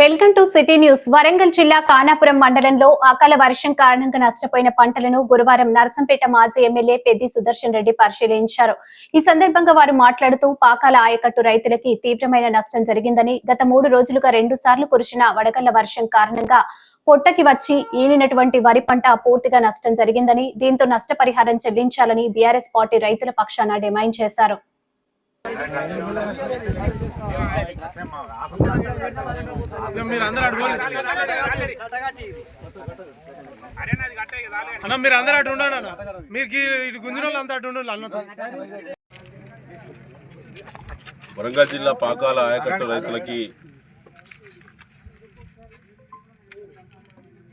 Welcome to city news. Warangal జిల్లా కానాపురం మండలంలో అకాల వర్షం కారణంగా నష్టపోయిన పంటలను గురువారం నర్సంపేట మాజీ ఎమ్మెల్యే పెద్ది సుదర్శన్ రెడ్డి పరిశీలించారు. ఈ సందర్భంగా వారు మాట్లాడుతూ పాకాల ఆయకట్టు రైతులకి తీవ్రమైన నష్టం జరిగిందని గత మూడు రోజులుగా రెండు సార్లు కురిసిన వడగళ్ళ వర్షం కారణంగా పొట్టకి వచ్చి ఈనినటువంటి వరి పంట పూర్తిగా నష్టం జరిగిందని దీంతో నష్టపరిహారం చెల్లించాలని బీఆర్ఎస్ పార్టీ రైతుల పక్షాన డిమాండ్ చేశారు. మీరు అందరూ అటు అన్న మీరు అందరూ అటు ఉండండి అన్న. మీరు ఈ- ఇటు గుంజిన వాళ్ళు అంతా అటు ఉండండి అన్న. వరంగల్ జిల్లా పాకాల ఆయకట్టు రైతులకి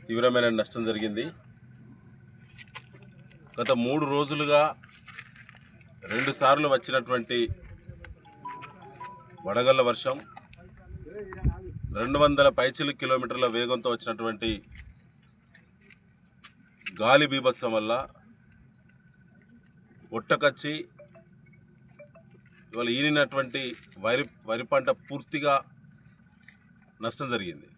తీవ్రమైన నష్టం జరిగింది. గత మూడు రోజులుగా రెండు సార్లు వచ్చినటువంటి వడగళ్ళ వర్షం రెండు వందల పైచిలు కిలోమీటర్ల వేగంతో వచ్చినటువంటి గాలి బీభత్సం వల్ల ఒట్టకచ్చి ఇవాళ ఈనినటువంటి వరి వరి పంట పూర్తిగా నష్టం జరిగింది.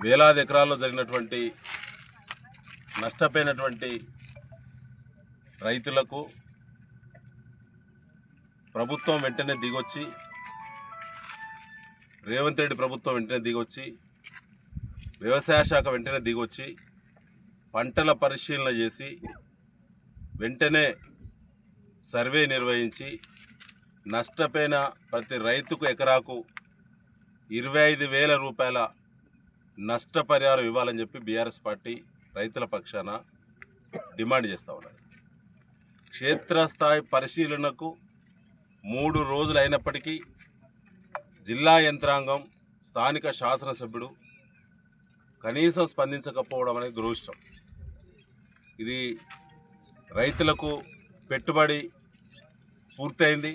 వేలాది ఎకరాల్లో జరిగినటువంటి నష్టపోయినటువంటి రైతులకు ప్రభుత్వం వెంటనే దిగొచ్చి రేవంత్ రెడ్డి ప్రభుత్వం వెంటనే దిగొచ్చి వ్యవసాయ శాఖ వెంటనే దిగొచ్చి పంటల పరిశీలన చేసి వెంటనే సర్వే నిర్వహించి నష్టపోయిన ప్రతి రైతుకు ఎకరాకు ఇరవై ఐదు వేల రూపాయల నష్టపరిహారం ఇవ్వాలని చెప్పి బీఆర్ఎస్ పార్టీ రైతుల పక్షాన డిమాండ్ చేస్తూ ఉన్నది. క్షేత్రస్థాయి పరిశీలనకు మూడు రోజులు అయినప్పటికీ జిల్లా యంత్రాంగం స్థానిక శాసనసభ్యుడు కనీసం స్పందించకపోవడం అనేది దురదృష్టం. ఇది రైతులకు పెట్టుబడి పూర్తయింది.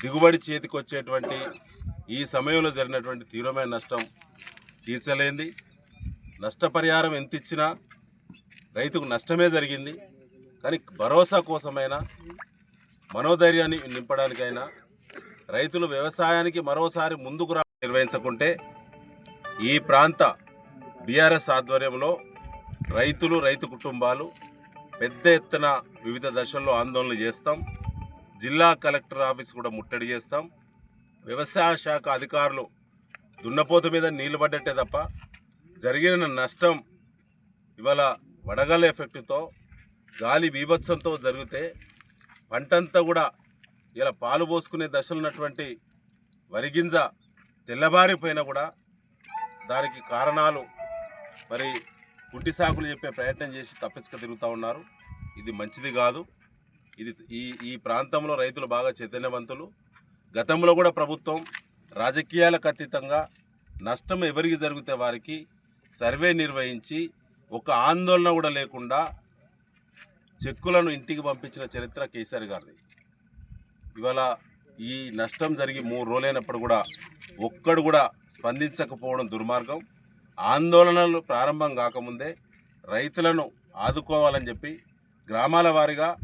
దిగుబడి చేతికి వచ్చేటువంటి ఈ సమయంలో జరిగినటువంటి తీవ్రమైన నష్టం తీర్చలేంది. నష్టపరిహారం ఎంత ఇచ్చినా రైతుకు నష్టమే జరిగింది. కానీ భరోసా కోసమైనా మనోధైర్యాన్ని నింపడానికైనా రైతులు వ్యవసాయానికి మరోసారి ముందుకు రా నిర్వహించకుంటే ఈ ప్రాంత బీఆర్ఎస్ ఆధ్వర్యంలో రైతులు రైతు కుటుంబాలు పెద్ద ఎత్తున వివిధ దశల్లో ఆందోళనలు చేస్తాం. జిల్లా కలెక్టర్ ఆఫీస్ కూడా ముట్టడి చేస్తాం. వ్యవసాయ శాఖ అధికారులు దున్నపోతు మీద నీళ్ళు పడ్డట్టే తప్ప జరిగిన నష్టం ఇవాళ వడగల ఎఫెక్టుతో గాలి బీభత్సంతో జరిగితే పంటంతా కూడా ఇలా పాలు పోసుకునే దశలు ఉన్నటువంటి వరిగింజ తెల్లబారిపోయినా కూడా దానికి కారణాలు మరి కుంటి సాకులు చెప్పే ప్రయత్నం చేసి తప్పించక తిరుగుతూ ఉన్నారు. ఇది మంచిది కాదు. ఇది ఈ ఈ ప్రాంతంలో రైతులు బాగా చైతన్యవంతులు. గతంలో కూడా ప్రభుత్వం రాజకీయాలకు అతీతంగా నష్టం ఎవరికి జరిగితే వారికి సర్వే నిర్వహించి ఒక ఆందోళన కూడా లేకుండా చెక్కులను ఇంటికి పంపించిన చరిత్ర కేసీఆర్ గారిది. ఇవాళ ఈ నష్టం జరిగి మూడు రోజులైనప్పుడు కూడా ఒక్కడు కూడా స్పందించకపోవడం దుర్మార్గం. ఆందోళనలు ప్రారంభం కాకముందే రైతులను ఆదుకోవాలని చెప్పి గ్రామాల వారిగా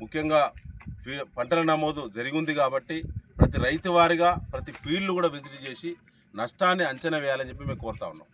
ముఖ్యంగా ఫీ- పంటల నమోదు జరిగింది కాబట్టి ప్రతి రైతు వారిగా ప్రతి ఫీల్డ్ కూడా విజిట్ చేసి నష్టాన్ని అంచనా వేయాలని చెప్పి మేము కోరుతా ఉన్నాం.